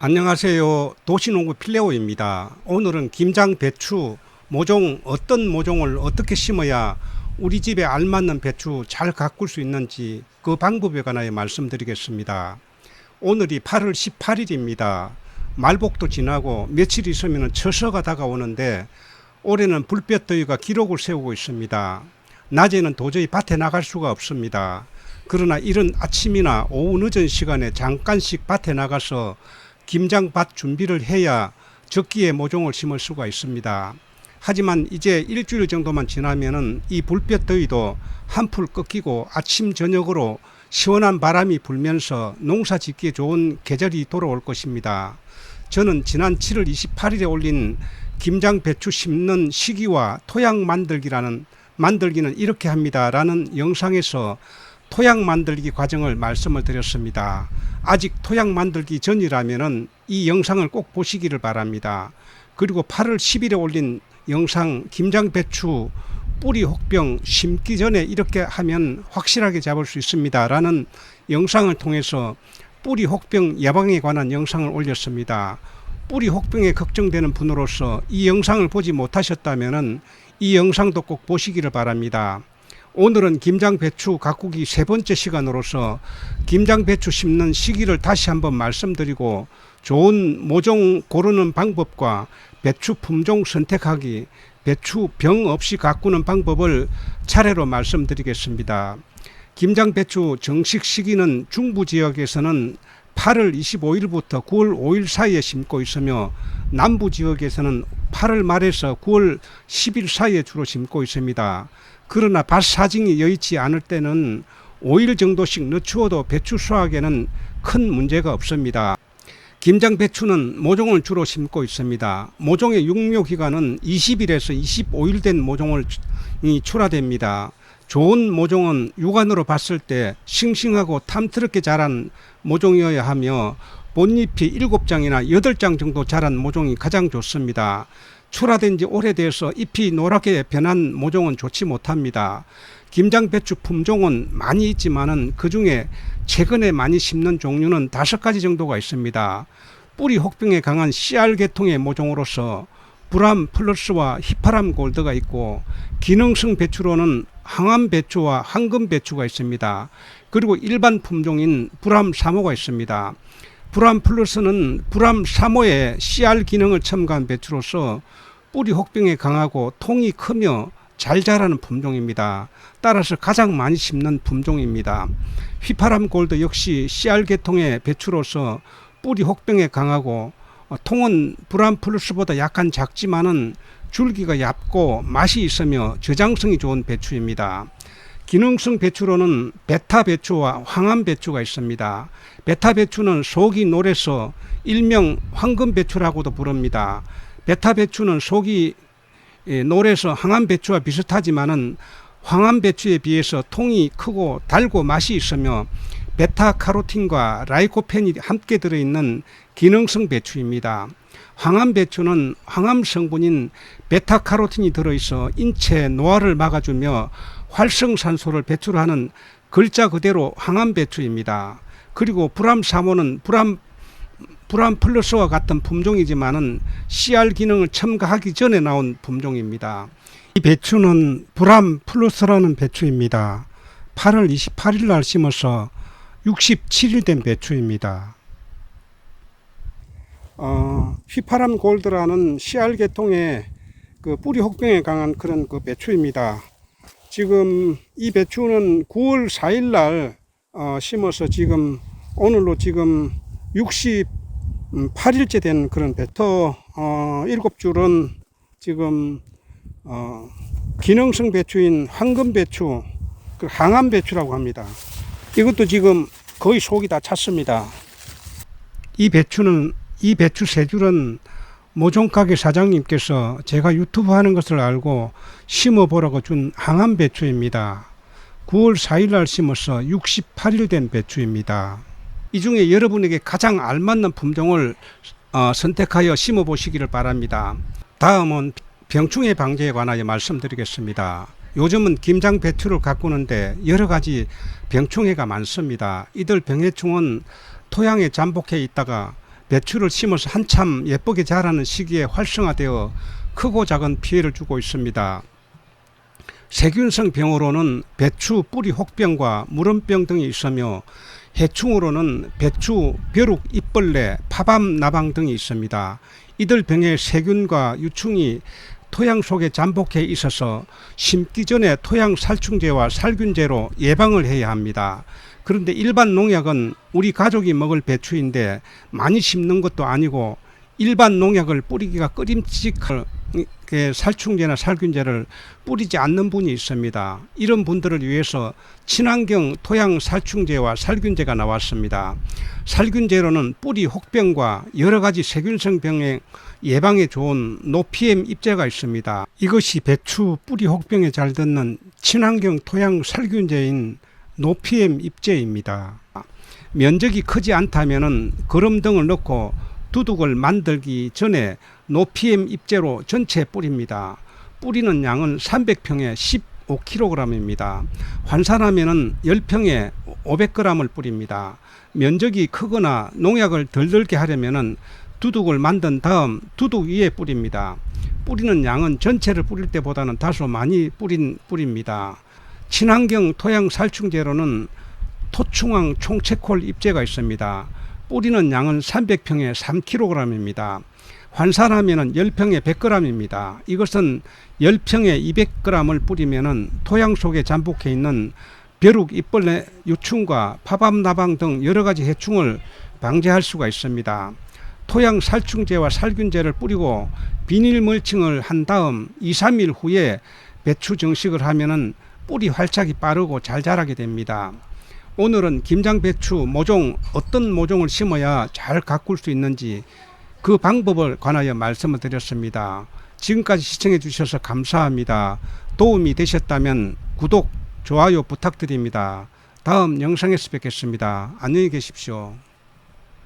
안녕하세요. 도시농구 필레오입니다. 오늘은 김장 배추 모종 어떤 모종을 어떻게 심어야 우리 집에 알맞는 배추 잘 가꿀 수 있는지 그 방법에 관하여 말씀드리겠습니다. 오늘이 8월 18일입니다. 말복도 지나고 며칠 있으면 처서가 다가오는데 올해는 불볕더위가 기록을 세우고 있습니다. 낮에는 도저히 밭에 나갈 수가 없습니다. 그러나 이른 아침이나 오후 늦은 시간에 잠깐씩 밭에 나가서 김장밭 준비를 해야 적기에 모종을 심을 수가 있습니다. 하지만 이제 일주일 정도만 지나면은 이 불볕 더위도 한풀 꺾이고 아침 저녁으로 시원한 바람이 불면서 농사 짓기에 좋은 계절이 돌아올 것입니다. 저는 지난 7월 28일에 올린 김장 배추 심는 시기와 토양 만들기라는 만들기는 이렇게 합니다라는 영상에서 토양 만들기 과정을 말씀을 드렸습니다. 아직 토양 만들기 전이라면은 이 영상을 꼭 보시기를 바랍니다. 그리고 8월 10일에 올린 영상 김장 배추 뿌리 혹병 심기 전에 이렇게 하면 확실하게 잡을 수 있습니다라는 영상을 통해서 뿌리 혹병 예방에 관한 영상을 올렸습니다. 뿌리 혹병에 걱정되는 분으로서 이 영상을 보지 못하셨다면은 이 영상도 꼭 보시기를 바랍니다. 오늘은 김장 배추 가꾸기 세 번째 시간으로서 김장 배추 심는 시기를 다시 한번 말씀드리고 좋은 모종 고르는 방법과 배추 품종 선택하기, 배추 병 없이 가꾸는 방법을 차례로 말씀드리겠습니다. 김장 배추 정식 시기는 중부 지역에서는 8월 25일부터 9월 5일 사이에 심고 있으며 남부 지역에서는 8월 말에서 9월 10일 사이에 주로 심고 있습니다. 그러나 밭 사정이 여의치 않을 때는 5일 정도씩 늦추어도 배추 수확에는 큰 문제가 없습니다. 김장 배추는 모종을 주로 심고 있습니다. 모종의 육묘 기간은 20일에서 25일 된 모종을 이 출하됩니다. 좋은 모종은 육안으로 봤을 때 싱싱하고 탐스럽게 자란 모종이어야 하며 본잎이 7장이나 8장 정도 자란 모종이 가장 좋습니다. 출하된 지 오래돼서 잎이 노랗게 변한 모종은 좋지 못합니다. 김장 배추 품종은 많이 있지만은 그 중에 최근에 많이 심는 종류는 다섯 가지 정도가 있습니다. 뿌리 혹병에 강한 CR 계통의 모종으로서 불암 플러스와 히파람 골드가 있고 기능성 배추로는 항암 배추와 황금 배추가 있습니다. 그리고 일반 품종인 불암 3호가 있습니다. 불암 플러스는 불암 3호의 CR 기능을 첨가한 배추로서 뿌리 혹병에 강하고 통이 크며 잘 자라는 품종입니다. 따라서 가장 많이 심는 품종입니다. 휘파람 골드 역시 CR 계통의 배추로서 뿌리 혹병에 강하고 어, 통은 불암 플러스보다 약간 작지만은 줄기가 얇고 맛이 있으며 저장성이 좋은 배추입니다. 기능성 배추로는 베타 배추와 황암 배추가 있습니다. 베타 배추는 속이 노래서 일명 황금 배추라고도 부릅니다. 베타 배추는 속이 예, 노래서 항암 배추와 비슷하지만은 황암 배추에 비해서 통이 크고 달고 맛이 있으며 베타 카로틴과 라이코펜이 함께 들어있는 기능성 배추입니다. 황암 배추는 황암 성분인 베타 카로틴이 들어있어 인체 노화를 막아주며 활성산소를 배출하는 글자 그대로 황암 배추입니다. 그리고 불암 사모는 불암 불암 플러스와 같은 품종이지만은 CR 기능을 첨가하기 전에 나온 품종입니다. 이 배추는 불암 플러스라는 배추입니다. 8월 28일 날 심어서 67일 된 배추입니다. 어, 휘파람 골드라는 CR 계통의 그 뿌리 혹병에 강한 그런 그 배추입니다. 지금 이 배추는 9월 4일 날 어, 심어서 지금 오늘로 지금 68일째 된 그런 배터 어, 7줄은 지금 어, 기능성 배추인 황금 배추, 그 항암 배추라고 합니다. 이것도 지금 거의 속이 다 찼습니다. 이 배추는 이 배추 세 줄은 모종가게 사장님께서 제가 유튜브 하는 것을 알고 심어보라고 준 항암 배추입니다. 9월 4일 날 심어서 68일 된 배추입니다. 이 중에 여러분에게 가장 알맞는 품종을 어, 선택하여 심어 보시기를 바랍니다. 다음은 병충해 방제에 관하여 말씀드리겠습니다. 요즘은 김장 배추를 가꾸는데 여러 가지 병충해가 많습니다. 이들 병해충은 토양에 잠복해 있다가 배추를 심어서 한참 예쁘게 자라는 시기에 활성화되어 크고 작은 피해를 주고 있습니다. 세균성 병으로는 배추 뿌리 혹병과 물원병 등이 있으며 해충으로는 배추 벼룩 잎벌레 파밤 나방 등이 있습니다. 이들 병의 세균과 유충이 토양 속에 잠복해 있어서 심기 전에 토양 살충제와 살균제로 예방을 해야 합니다. 그런데 일반 농약은 우리 가족이 먹을 배추인데 많이 심는 것도 아니고 일반 농약을 뿌리기가 꺼림칙할 그 살충제나 살균제를 뿌리지 않는 분이 있습니다. 이런 분들을 위해서 친환경 토양 살충제와 살균제가 나왔습니다. 살균제로는 뿌리 혹병과 여러 가지 세균성 병의 예방에 좋은 노피엠 입제가 있습니다. 이것이 배추 뿌리 혹병에 잘 듣는 친환경 토양 살균제인 노피엠 입제입니다. 면적이 크지 않다면은 거름 등을 넣고 두둑을 만들기 전에 노피엠 입제로 전체 뿌립니다. 뿌리는 양은 300평에 15kg입니다. 환산하면은 10평에 500g을 뿌립니다. 면적이 크거나 농약을 덜 들게 하려면은 두둑을 만든 다음 두둑 위에 뿌립니다. 뿌리는 양은 전체를 뿌릴 때보다는 다소 많이 뿌린 뿌립니다. 친환경 토양 살충제로는 토충황 총체콜 입제가 있습니다. 뿌리는 양은 300평에 3kg입니다. 환산하면 10평에 100g입니다. 이것은 10평에 200g을 뿌리면 토양 속에 잠복해 있는 벼룩, 잎벌레, 유충과 파밤나방 등 여러 가지 해충을 방지할 수가 있습니다. 토양 살충제와 살균제를 뿌리고 비닐 멀칭을 한 다음 2, 3일 후에 배추 정식을 하면은 뿌리 활착이 빠르고 잘 자라게 됩니다. 오늘은 김장 배추 모종 어떤 모종을 심어야 잘 가꿀 수 있는지 그 방법을 관하여 말씀을 드렸습니다. 지금까지 시청해 주셔서 감사합니다. 도움이 되셨다면 구독, 좋아요 부탁드립니다. 다음 영상에서 뵙겠습니다. 안녕히 계십시오.